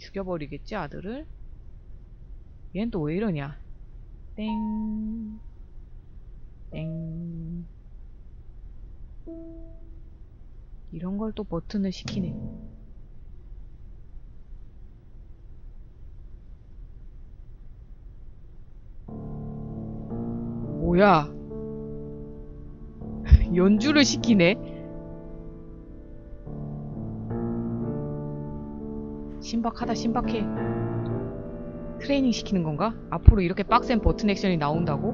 죽여버리겠지 아들을 얘는 또 왜 이러냐 땡 땡. 이런 걸 또 버튼을 시키네. 뭐야? 연주를 시키네? 신박하다, 신박해. 트레이닝 시키는 건가? 앞으로 이렇게 빡센 버튼 액션이 나온다고?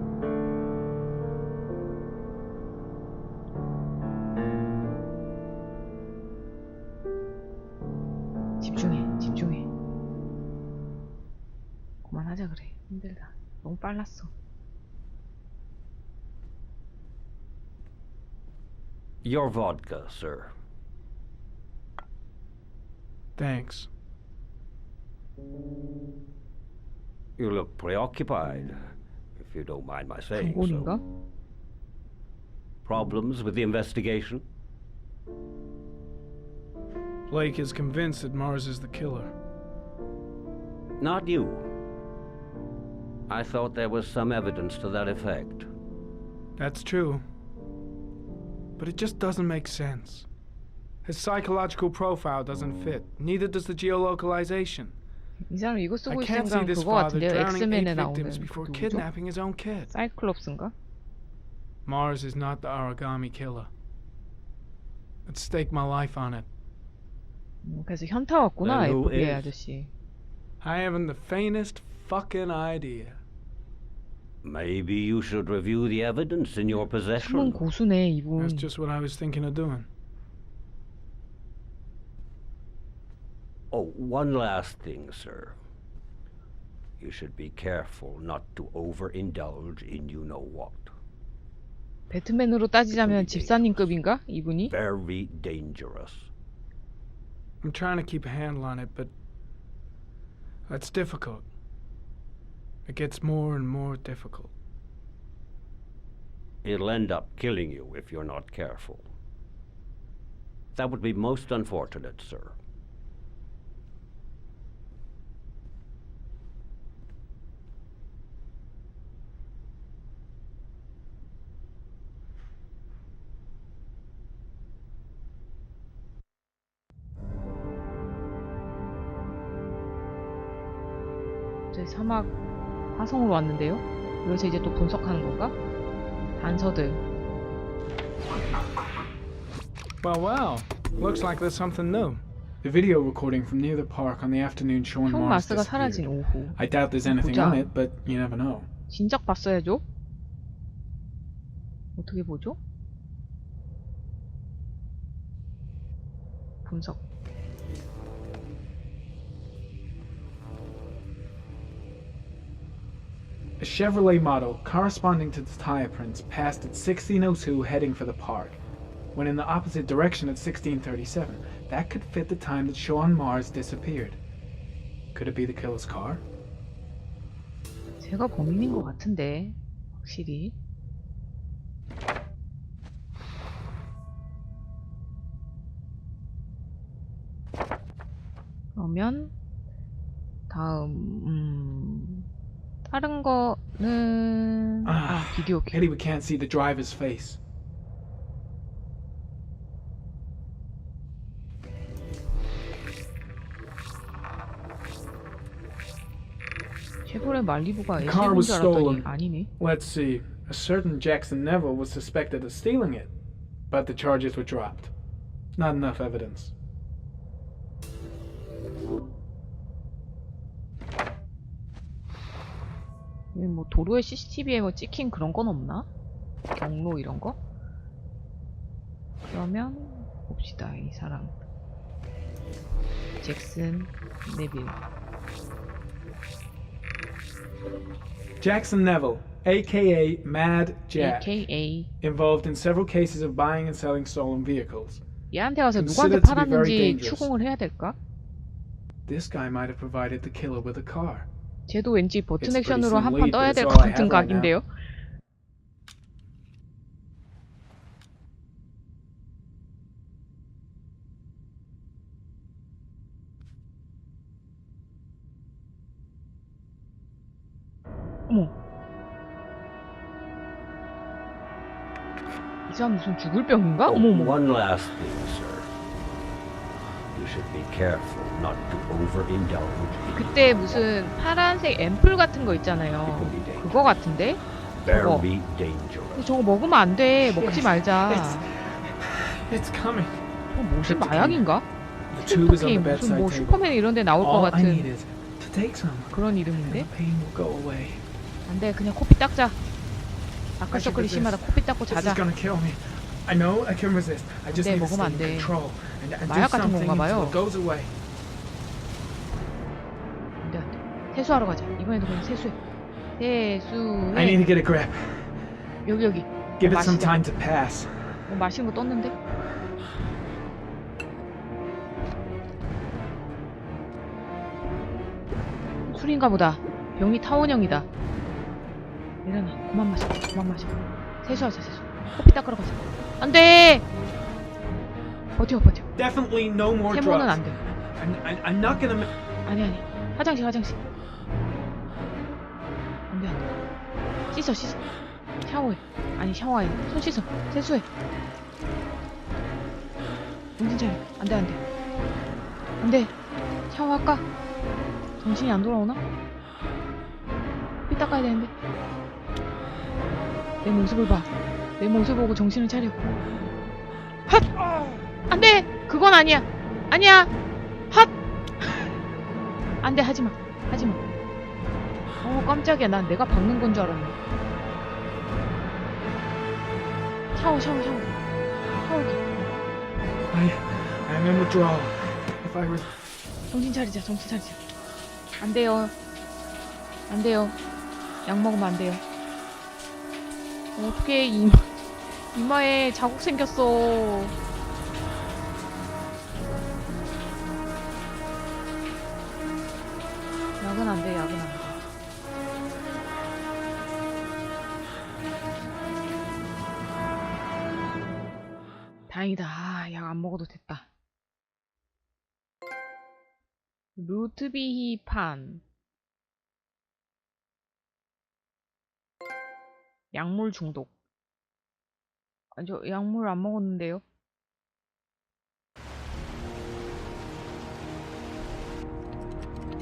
집중해, 집중해. 그만하자 그래. 힘들다. 너무 빨랐어. Your vodka, sir. Thanks. You look preoccupied, if you don't mind my saying so. Problems with the investigation? Blake is convinced that Mars is the killer. Not you. I thought there was some evidence to that effect. That's true. But it just doesn't make sense. His psychological profile doesn't fit, neither does the geolocalization. 이 사람 이거 I 쓰고 있는 can't see 사람 this 그거 father 같은데요? drowning 엑스맨에 eight 나오는 victims before 그 누구죠? kidnapping his own kid. 사이클롭스인가? Mars is not the origami killer. I'd stake my life on it. 음, 그래서 현타 왔구나 Then who FBI is? 아저씨. I haven't the faintest fucking idea. Maybe you should review the evidence in your 숨은 possession. 고수네 이분. That's just what I was thinking of doing. Oh, one last thing, sir. You should be careful not to overindulge in you know what. 배트맨으로 따지자면 집사님급인가? 이분이? Very dangerous. I'm trying to keep a handle on it, but that's difficult. It gets more and more difficult. It'll end up killing you if you're not careful. That would be most unfortunate, sir. 저희 사막 화성으로 왔는데요. 여기서 이제 또 분석하는 건가? 단서들. Well, well. Looks like there's something new. The video recording from near the park on the afternoon showing 형 Mars 마스가 사라진 disappeared. 오후. I doubt there's anything on it, but you never know. 진작 봤어야죠. 어떻게 보죠? 분석. A Chevrolet model corresponding to the tire prints passed at 1602 heading for the park, when in the opposite direction at 1637. That could fit the time that Sean Mars disappeared. Could it be the killer's car? 제가 범인인 것 같은데 확실히. 그러면 다음 음, 다른 거는 아 Ah, 비디오 Pity 캡. we can't see the driver's face. 쉐보레 말리부가 The car LG인 was 줄 알았더니 stolen. 아니네. Let's see. A certain Jackson Neville was suspected of stealing it, but the charges were dropped. Not enough evidence. 뭐 도로에 CCTV에 뭐 찍힌 그런 건 없나? 경로 이런 거? 그러면 봅시다 이 사람 잭슨 네빌 Jackson Neville, aka Mad Jack, AKA involved in several cases of buying and selling stolen vehicles. 얘한테 가서 누구한테 팔았는지. 추궁을 해야 될까? This guy might have provided the killer with a car. 쟤도 왠지 버튼 액션으로 한 판 떠야 될 것 같은 각인데요? 이 사람 무슨 죽을 병인가? 어머머. You should be careful not to overindulge in 그때 무슨 파란색 앰플 같은 거 있잖아요. 그거 같은데? dangerous. 저거 먹으면 안 돼. 먹지 말자. It's coming. 저 뭐지? 마약인가? The tube is on 슈퍼게임 무슨 bedside 뭐 table. 슈퍼맨 이런 데 나올 것 All I need 같은 is to take some. 그런 And 이름인데? the pain will go away. 안 돼. 그냥 코피 닦자. I 아까 서클이 should 심하다. 코피 닦고 This 자자. is gonna kill me. I know I can resist. I just 네, need to 먹으면 stay 안 in 돼. control and, and do 마약 같은 something 건가 until 봐요. it goes away. 안 돼, 안 돼. 세수하러 가자. 이번에도 그냥 세수해. I need 세수해. to get a grip. 여기 여기. Give it some time to pass. 뭐 마시는 거 떴는데? 술인가 보다. 병이 타원형이다. 일어나. 그만 마셔. 그만 마셔. 세수하자, 세수. 커피 닦으러 가자. 안 돼! 버텨, 버텨. Definitely no more 세모는 drugs. 안 돼. I'm, I'm not gonna. ma- 아니, 아니. 화장실, 화장실. 안 돼, 안 돼. 씻어, 씻어. 샤워해. 아니, 샤워해. 손 씻어. 세수해. 정신 차려. 안 돼, 안 돼. 안 돼. 샤워할까? 정신이 안 돌아오나? 피 닦아야 되는데. 내 모습을 봐. 내 모습 보고 정신을 차려. 핫! 안 돼! 그건 아니야. 아니야! 핫! 안 돼, 하지 마. 하지 마. 어, 깜짝이야. 난 내가 박는 건 줄 알았네. 샤워, 샤워, 샤워. 샤워기. I, I'm in withdrawal. If I was. 정신 차리자, 정신 차리자. 안 돼요. 안 돼요. 약 먹으면 안 돼요. 어떻게 이마, 이마에 자국 생겼어. 약은 안 돼, 약은 안 돼. 다행이다. 아, 약 안 먹어도 됐다. 루트비히판 약물 중독 아, 저 약물 안 먹었는데요?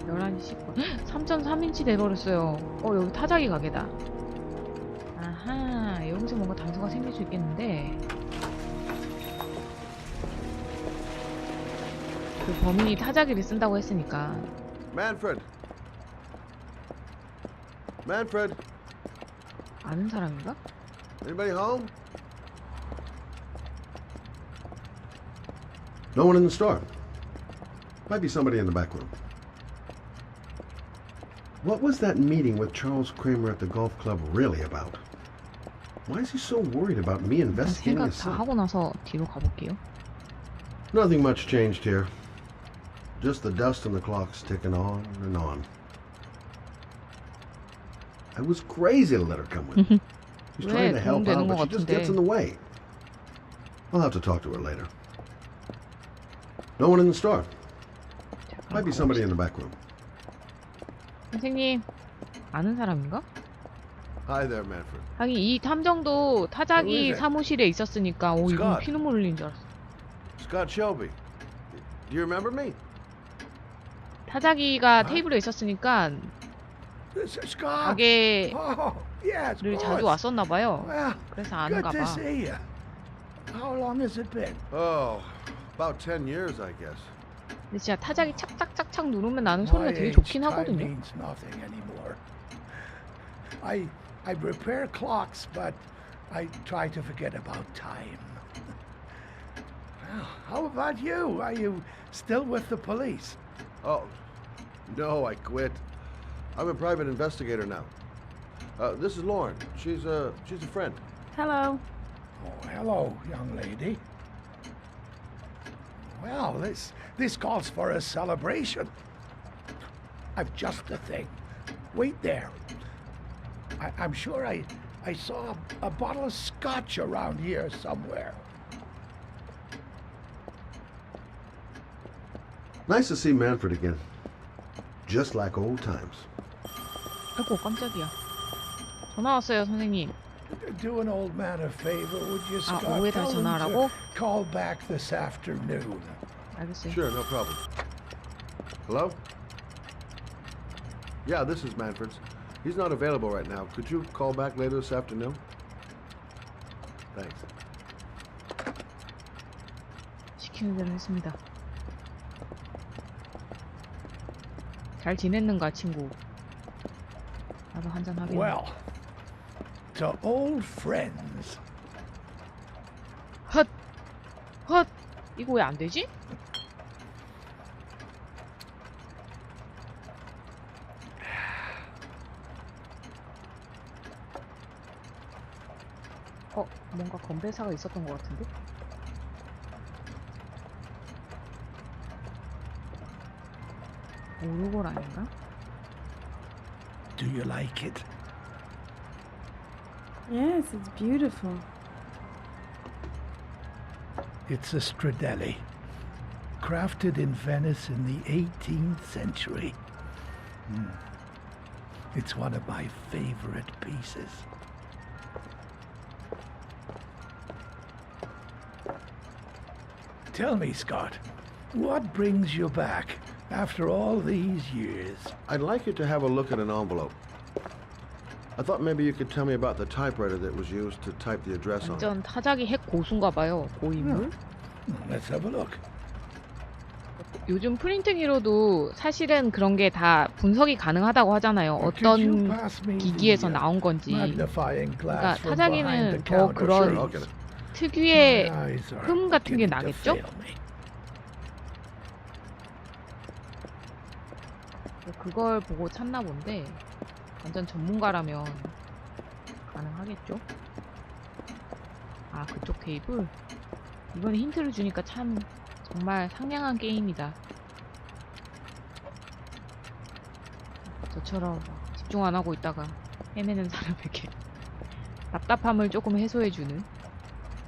열한 시 10분 3.3인치 돼버렸어요. 어 여기 타자기 가게다. 아하 여기서 뭔가 단서가 생길 수 있겠는데? 그 범인이 타자기를 쓴다고 했으니까. Manfred. Manfred, 아는 사람인가? anybody home? No one in the store. Might be somebody in the back room. What was that meeting with Charles Kramer at the golf club really about? Why is he so worried about me 일단 investigating 생각 his 다 son? 하고 나서 뒤로 가볼게요. Nothing much changed here. Just the dust and the clocks ticking on and on. I was crazy to let her come with me. She's trying to 왜 help 도움되는 out, 것 but she just 같은데. gets in the way. I'll have to talk to her later. No one in the store. Might be somebody in the back room. 선생님 아는 사람인가? Hi there, Manfred. 하긴 이 탐정도 타자기? 사무실에 있었으니까 오 이건 Scott. 피눈물 흘린 줄 알았어. Scott Shelby. Do you remember me? 타자기가 테이블에 있었으니까 This is Scott. 가게를 Oh, yes, of 자주. 왔었나 봐요. Well, 그래서 good 아는가 to 봐. see you. How long has it been? Oh, about 10 years, I guess. 근데 진짜 타자기 착착착착 누르면 나는 My 소리가 되게 age, 좋긴 time 하거든요. means nothing anymore. I I repair clocks, but I try to forget about time. Well, how about you? Are you still with the police? Oh, no, I quit. I'm a private investigator now. Uh, this is Lauren. She's a she's a friend. Hello. Oh, hello, young lady. Well, this this calls for a celebration. I've just the thing. Wait there. I, I'm sure I I saw a, a bottle of scotch around here somewhere. Nice to see Manfred again. Just like old times. 아이고 깜짝이야. 전화 왔어요, 선생님. Do an old man a favor, would you, 아, Scott? 오후에 Tell 다시 them 전화하라고? to call back this afternoon. 알겠어요. Sure, no problem. Hello? Yeah, this is Manfred's. He's not available right now. Could you call back later this afternoon? Thanks. 시키는 대로 했습니다. 잘 지냈는가, 친구? 나도 한잔 하겠네. Well, to old friends. 헛! 헛! 이거 왜 안 되지? 어, 뭔가 건배사가 있었던 것 같은데? 오르골 아닌가? Do you like it? Yes, it's beautiful. It's a Stradelli, crafted in Venice in the 18th century. Hmm. It's one of my favorite pieces. Tell me, Scott, what brings you back after all these years? I'd like you to have a look at an envelope. I thought maybe you could tell me about the typewriter that was used to type the address on. 완전 타자기 핵 고수인가 봐요. 고인물. Hmm, Let's have a look. 요즘 프린팅기로도 사실은 그런 게 다 분석이 가능하다고 하잖아요. 어떤 기기에서 uh, 나온 건지. 그러니까 타자기는 더 그런. 특유의 흠 같은 게 나겠죠? 그걸 보고 찾나 본데 완전 전문가라면 가능하겠죠? 아 그쪽 테이블? 이번에 힌트를 주니까 참 정말 상냥한 게임이다. 저처럼 막 집중 안 하고 있다가 헤매는 사람에게 답답함을 조금 해소해주는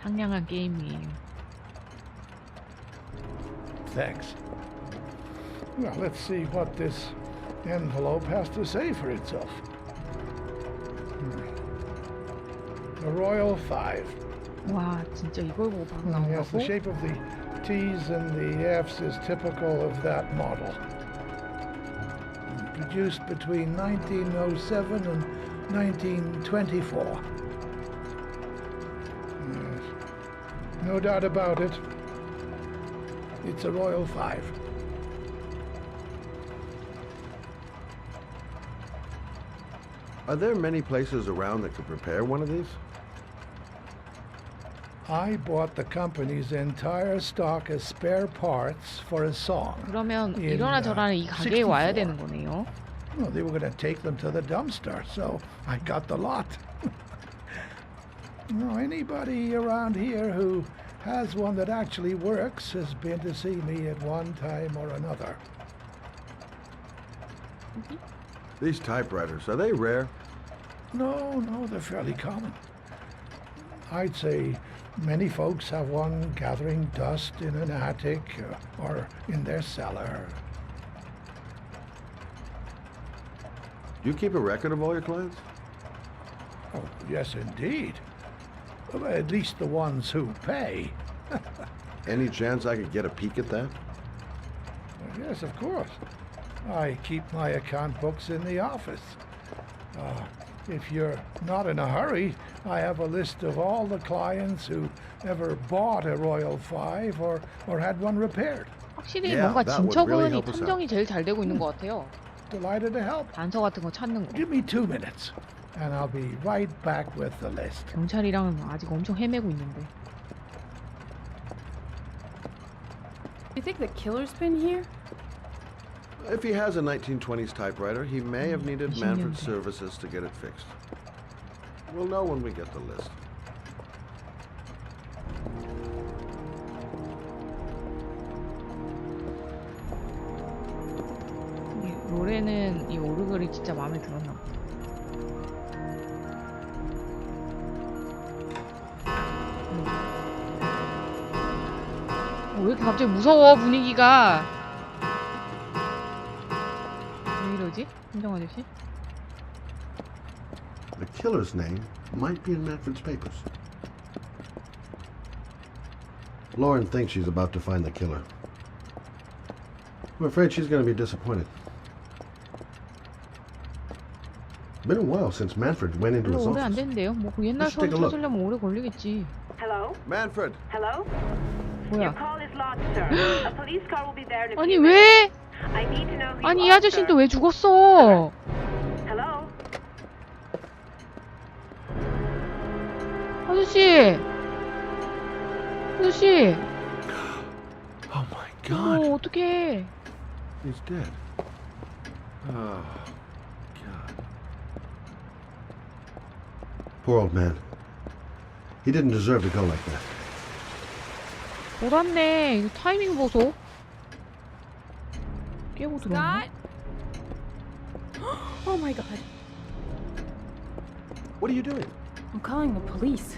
상냥한 게임이에요. Thanks. Well, let's see what this envelope has to say for itself. The Royal Five. 와 진짜 이걸 보고 바로 Hmm, yes, 나온다고? the shape of the T's and the F's is typical of that model. Produced between 1907 and 1924. Yes. No doubt about it. It's a Royal Five. Are there many places around that could prepare one of these? I bought the company's entire stock of spare parts for a song. 그러면 in, 이러나 uh, 저러나 이 가게에 64. 와야 되는 거네요. Well, they were going to take them to the dumpster, so I got the lot. no, anybody around here who has one that actually works has been to see me at one time or another. These typewriters, are they rare? No, no, they're fairly common. I'd say many folks have one gathering dust in an attic or in their cellar. Do you keep a record of all your clients? Oh, yes, indeed. Well, At least the ones who pay. Any chance I could get a peek at that? Yes, of course. I keep my account books in the office. Uh, if you're not in a hurry, I have a list of all the clients who ever bought a Royal Five or, or had one repaired. 확실히 Yeah, 뭔가 that would really 진처분이 help us out. 탐정이 제일 잘 되고 있는 것 같아요. Delighted to help. 단서 같은 거 찾는 거. Give me two minutes, and I'll be right back with the list. 경찰이랑은 아직 엄청 헤매고 있는데. You think the killer's been here? If he has a 1920s typewriter, he may have needed 20 Manfred's services to get it fixed. We'll know when we get the list. 이 로레는 이 오르글이 진짜 마음에 들었나 보다. 음. 어, 왜 이렇게 갑자기 무서워 분위기가 왜 이러지? 현정 아저씨? The killer's name might be in Manfred's papers. Lauren thinks she's about to find the killer. I'm afraid she's going to be disappointed. Been a while since Manfred went into 별로 his 오래 안 office. 됐는데요. 뭐그 옛날 Let's take 소리 a look. 찾으려면 오래 걸리겠지. Hello? Manfred! Hello? Your 뭐야? call is logged, sir. A police car will be there in a 아니 few minutes. 왜? I need to know who 아니 이 아저씨는. 또 왜 죽었어? Hello? 아저씨. 아저씨. Oh my 어 어떡해. He's dead. Oh, God. Poor old man. He didn't deserve to go like that. 돌았네. 이거 타이밍 보소. 깨고 들어왔네. Scott? oh my god. What are you doing? I'm calling the police.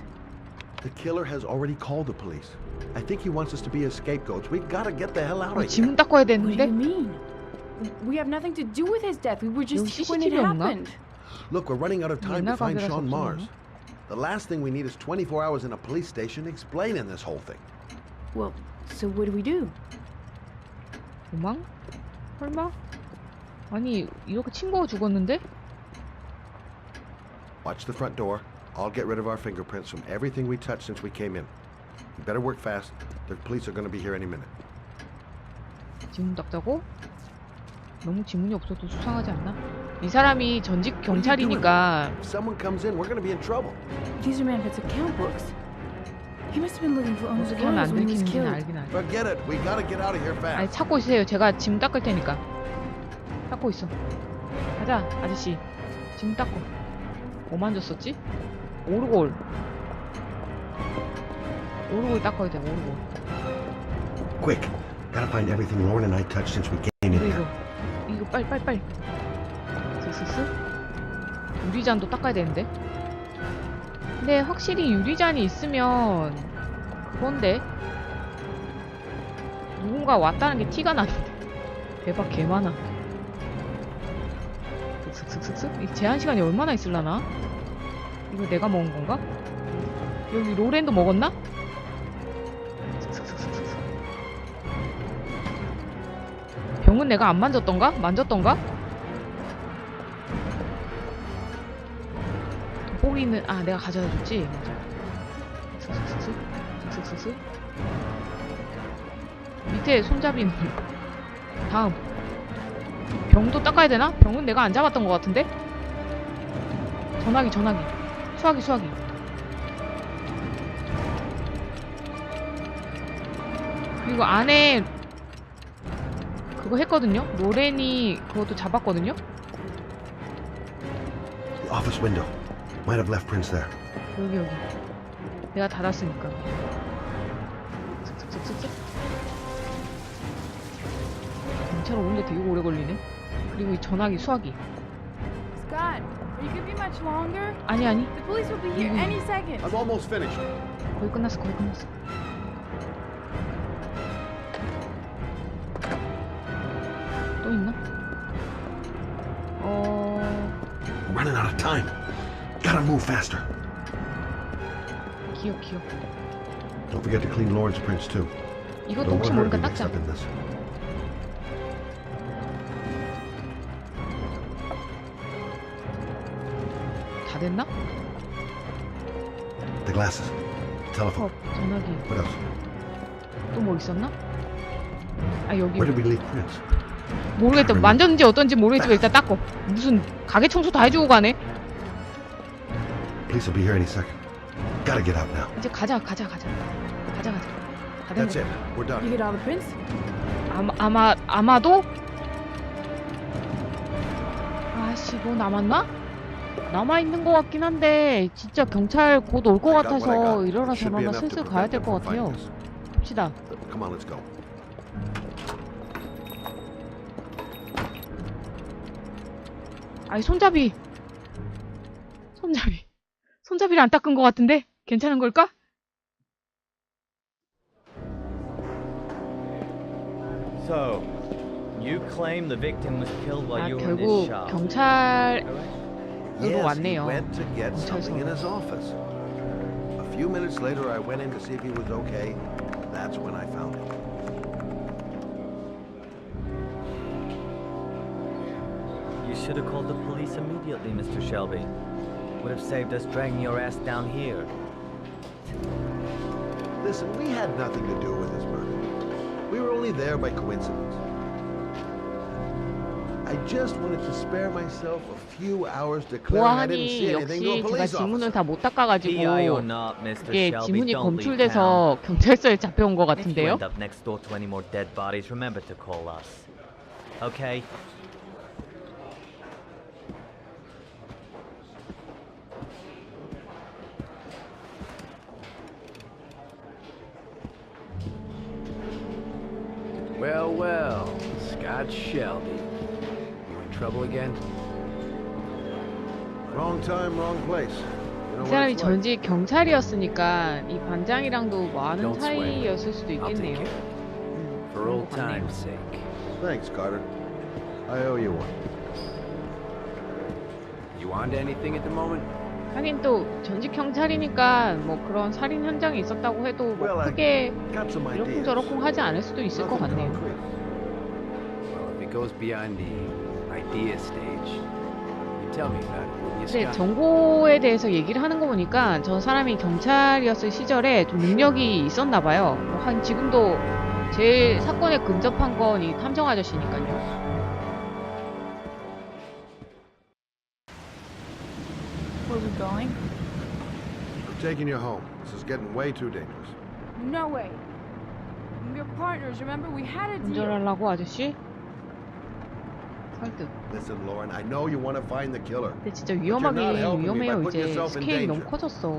The killer has already called the police. I think he wants us to be his scapegoats. We gotta get the hell out 어, of here. 지문 닦아야 What do you 되는데? mean? We have nothing to do with his death. We were just 여기 when it CCTV 없나? happened. Look, we're running out of time to 옛날 find 가게라서 Sean 없었나? Mars. The last thing we need is 24 hours in a police station explaining this whole thing. Well, so what do we do? 도망? 설마? 아니 이렇게 친구가 죽었는데? Watch the front door. I'll get rid of our fingerprints from everything we touched since we came in. You better work fast. The police are gonna be here any minute. 지문 닦자고? 너무 지문이 없어도 수상하지 않나? 이 사람이 전직 경찰이니까 If someone comes in, we're gonna be in trouble. These are Manfred's account books. He must have been looking for owners of cars 안 when he was 들키는지는 killed. 알긴 알아. Forget it. We gotta get out of here 아니 fast. 찾고 있으세요. 제가 지문 닦을 테니까. 닦고 있어. 가자 아저씨. 지문 닦고. 뭐 만졌었지? 오르골. 오르골 닦아야 돼. 오르골. Quick. Gotta find everything Lauren and I touched since we came in 이거 here. 이거 이거 빨리 빨리 빨리. 스스스. 유리잔도 닦아야 되는데. 근데 확실히 유리잔이 있으면 그건데 누군가 왔다는 게 티가 나는데. 대박 개 많아. 슥슥슥슥슥. 이 제한 시간이 얼마나 있을라나? 이거 내가 먹은 건가? 여기 로렌도 먹었나? 병은 내가 안 만졌던가? 만졌던가? 돋보기는 아 내가 가져다 줬지 맞아 슥슥슥슥 슥슥슥슥 밑에 손잡이는 다음 병도 닦아야 되나? 병은 내가 안 잡았던 것 같은데? 전화기 전화기 수화기 수화기 그리고 안에 그거 했거든요? 로렌이 그것도 잡았거든요? The window. Might have left prints there. 여기 여기 내가 닫았으니까 슥슥슥슥슥 경찰 오는데 되게 오래 걸리네 그리고 이 전화기 수화기 Scott, are you gonna be much longer? 아니 아니 The police will be here Mm. any second. I'm almost finished. 거의 끝났어 거의 끝났어 move faster. 기억 기억 Don't forget to clean Lauren's prints too. 이것도 Don't 혹시 want her to 모르니까 be mixed 닦자 up in this. 다 됐나? The glasses. Telephone. 어 전화기 What else? 또 뭐 있었나? 아 여기 Where did we leave prints? 모르겠다 만졌는지 어떤지 모르겠지만 일단 닦고 무슨 가게 청소 다 해주고 가네 Police will be here any second. Gotta get out now. 이제 가자 가자 가자 가자 가자 다 된 That's 거 it. We're done. You get all the prints? 아마 아마 아마도 아씨 뭐 남았나? 남아 있는 것 같긴 한데 진짜 경찰 곧 올 것 I got what I 같아서 got. 이러나 Should be 저러나 enough to 슬슬 가야 prevent 될 them 것 from 같아요. finding us. 갑시다. Come on, let's go. 아이 손잡이 손잡이 손잡이를 안 닦은 것 같은데 괜찮은 걸까? So, you claim the victim was killed while 아 you were in this 결국 shop. 경찰 Alright. Yes, he 왔네요. went to get something in 경찰서로. his office. A few minutes later, I went in to see if he was okay. That's when I found him. You should have called the police immediately, Mr. Shelby. Would have saved us dragging your ass down here. Listen, we had nothing to do with this murder. We were only there by coincidence. I just wanted to spare myself a few hours declaring I didn't see 보안이 anything to a 역시 제가 police 지문을 officer. 다 못 PI or 닦아가지고 not, Mr. 이게 Shelby, 지문이 don't leave town. 검출돼서 경찰서에 잡혀온 것 If you 같은데요. end Well, well, Scott Shelby. You in trouble again? Wrong time, wrong place. You know 이 what 사람이 it's like. 전직 경찰이었으니까 이 반장이랑도 뭐 아는 Don't sweat. 사이였을 수도 I'll take 있겠네요. care of it. 음, For 그런 old 것 같네요. time's sake. Thanks, Carter. I owe you one. You on to anything at the moment? 하긴 또 전직 경찰이니까 뭐 그런 살인 현장이 있었다고 해도 뭐 크게 ideas. 이러쿵저러쿵 하지 않을 수도 있을 것 같네요. Scott? 정보에 대해서 얘기를 하는 거 보니까 저 사람이 경찰이었을 시절에 좀 능력이 있었나 봐요. 뭐한 지금도 제일 사건에 근접한 건 이 탐정 아저씨니까요. taking you home. This is getting way too dangerous. No way. We're partners, remember? We had a deal. 운전하려고 아저씨? 설득. Listen, Lauren, I know you want to find the killer. 근데 진짜 you're 위험하게 not helping me by 위험해요 putting 이제 yourself in 스케일이 너무 danger. 커졌어.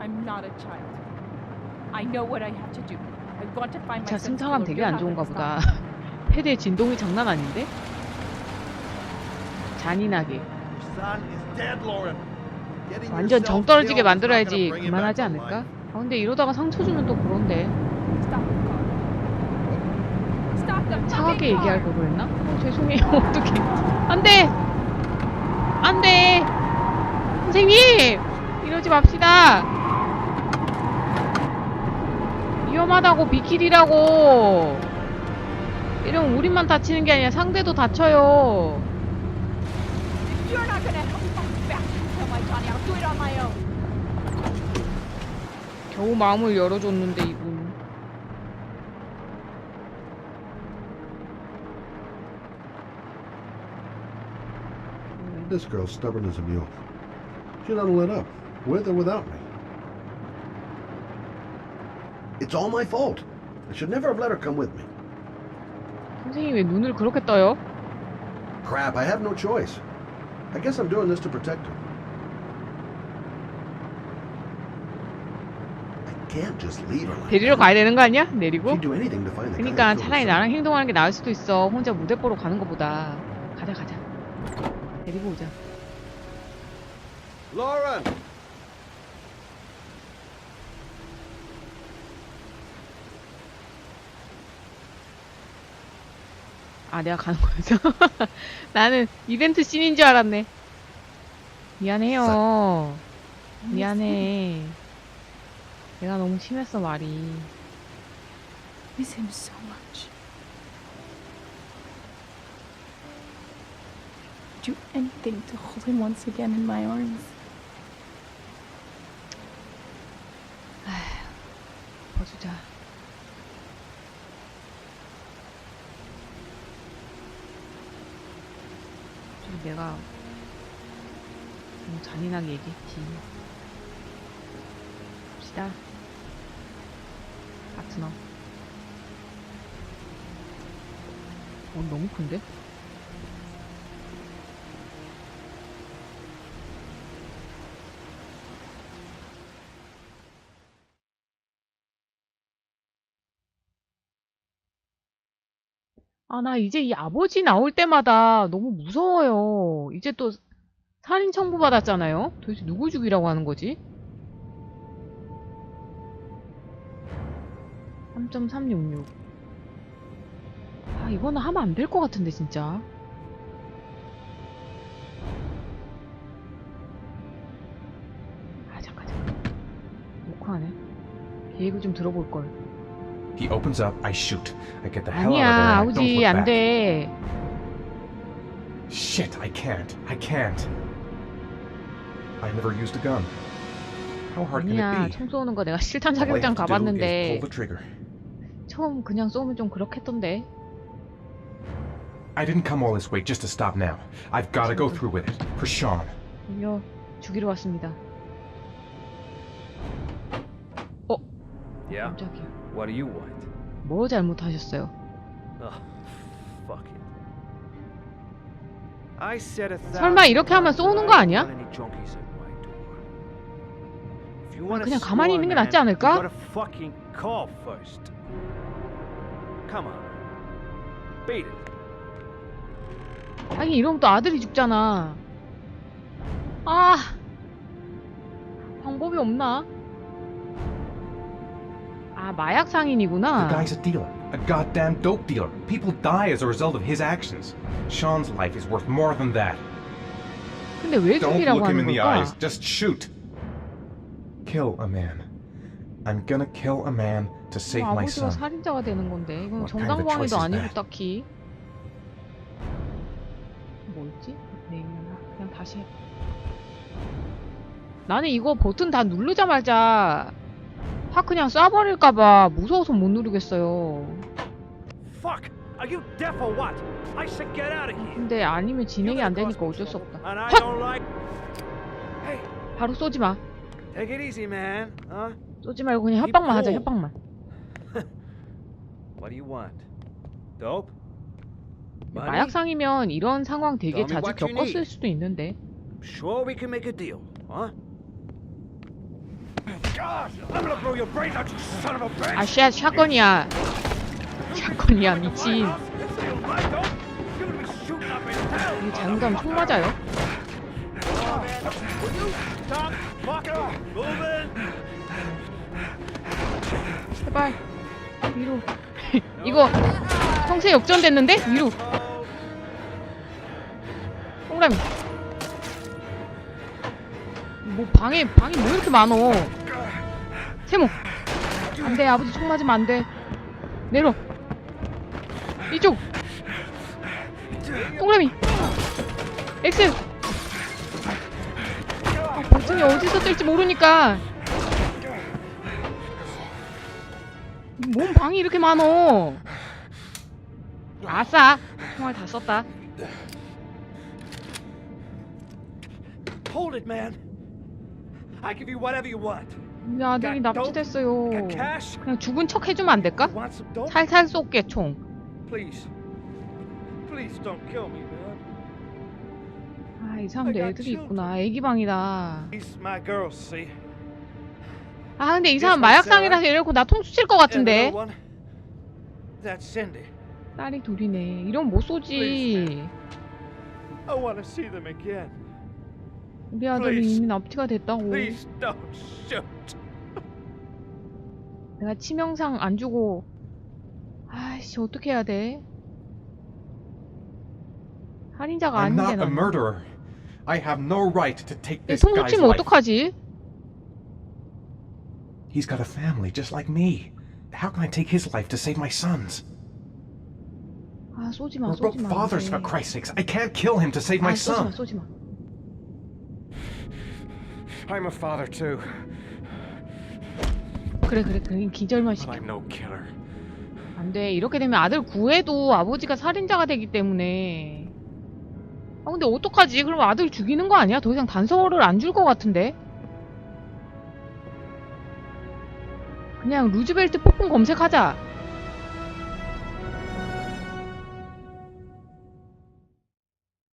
I'm not a child. I know what I have to do. I've got to find 차 my sense 승차감 되게 안 좋은가 보다. 패드의 진동이 장난 아닌데? 잔인하게. Your son is dead, Lauren. 완전 정 떨어지게 만들어야지 그만하지 않을까? 아 근데 이러다가 상처 주면 또 그런데. 차갑게 얘기할. 걸 그랬나? 어, 죄송해요. 어떡해. 안돼! 안돼! 선생님! 이러지 맙시다. 위험하다고 비킬이라고. 이러면 우리만 다치는 게 아니라 상대도 다쳐요 겨우 마음을 열어줬는데 이분 This girl's stubborn as a mule. She doesn't let up, with or without me. It's all my fault. I should never have let her come with me. 선생님 왜 눈을 그렇게 떠요? Crap, I have no choice. I guess I'm doing this to protect her. 데리러. 가야 되는 거 아니야? 내리고? 그러니까 차라리. 나랑 행동하는 게 나을 수도 있어. 혼자 무대 보러 가는 것보다. 가자 가자. 데리고 오자. Lauren! 아 내가 가는 거였어. 나는 이벤트 씬인 줄 알았네. 미안해요. 미안해. 내가 너무 심했어 말이. Miss him so much. Do anything to hold him once again in my arms. 벗으자. 좀 내가 너무 잔인하게 얘기했지. 봅시다. 파트너. 어, 너무 큰데? 아, 나 이제 이 아버지 나올 때마다 너무 무서워요. 이제 또 살인 청구 받았잖아요. 도대체 누구 죽이라고 하는 거지? 3.366. 이거는 하면 안 될 것 같은데 진짜 아 잠깐 잠깐 녹화하네 계획을 좀 들어볼걸 He opens up, I shoot. I get the hell 아니야 out of there. 아우지 Don't look back. 안돼 Shit, I can't. I can't. I never used a gun. How hard can 아니야 it be? 총 쏘는 거 내가 실탄 All I have to do 사격장 is 가봤는데 pull the trigger. 처음 그냥 쏘면 좀 그렇겠던데 I didn't come all this way just to stop now. I've got to go through with it. For Sean. 여기요, 죽이러 왔습니다. Yeah? 깜짝이야. What do you want? 뭐 잘못하셨어요? Oh, fuck it. I said a 설마 이렇게 하면 쏘는 거 아니야? 그냥 가만히 있는 게 낫지 않을까? Come on. Beat it. 아니 이러면 또 아들이 죽잖아. 아 방법이 없나? 아 마약 The 상인이구나. guy's a dealer. A goddamn dope dealer. People die as a result of his actions. Sean's life is worth more than that. 근데 왜 Don't 죽이라고 look him 하는 in the 걸까? eyes. Just shoot. Kill a man. I'm gonna kill a man to save 뭐 my 아버지가 son. 살인자가 되는 건데 이건 What kind of 정당방위도 choice is 아니고 that? 딱히. 뭐였지? 네, 그냥 다시 해. 나는 이거 버튼 다 누르자마자 확 그냥 쏴버릴까봐 무서워서 못 누르겠어요. 근데 아니면 진행이 안 되니까 어쩔 수 없다. Hey, 바로 쏘지 마. 쏘지 말고 그냥 협박만 하자. 협박만. What do you want? Dope? 마약상이면 이런 상황 되게 자주 겪었을. 수도 있는데. Sure, we can make a deal, huh? 아, 샷, 샷건이야. 샷건이야, 미친. 이게 잘못하면 총 맞아요. 제발. 위로. 이거 성세 역전됐는데? 위로. 동그라미. 뭐 방에 방이 뭐 이렇게 많어? 세모. 안돼 아버지 총 맞으면 안돼. 내려. 이쪽. 동그라미. X. 아, 버튼이 어디서 뜰지 모르니까. 뭔 방이 이렇게 많어? 아싸! 총알 다 썼다. Hold it, man! I give you whatever you want. 우리 아들이 납치됐어요. 그냥 죽은 척 해주면 안 될까? 살살 쏠게 총. Please. Please don't kill me, man. 아 이 사람도 애들이 있구나. 애기 방이다. He's my girl, see? 아 근데 이 사람 마약상이라서 이러고 나 통수 칠것 And 같은데. That's Cindy. 딸이 둘이네. 이러면 못 쏘지. I want to see them again. 우리 아들이. 이미 납치가 됐다고. Please don't shoot. 내가 치명상 안 주고. 아이씨 어떻게 해야 돼? 살인자가 아닌데 not a 나. murderer. I have no right to take 내 this guy's 치면 life. 어떡하지? He's got a family just like me. How can I take his life to save my son's? 아 쏘지 마 쏘지 마. fathers, for 안 돼. Christ's sakes. I can't kill him to save my 아 쏘지 마 son. 쏘지 마. I'm a father too, 그래 그래 그래 기절만 but 시켜. I'm no killer. 안 돼 이렇게 되면 아들 구해도 아버지가 살인자가 되기 때문에 아 근데 어떡하지 그럼 아들 죽이는 거 아니야? 더 이상 단서를 안 줄 것 같은데 그냥 루즈벨트 폭풍 검색하자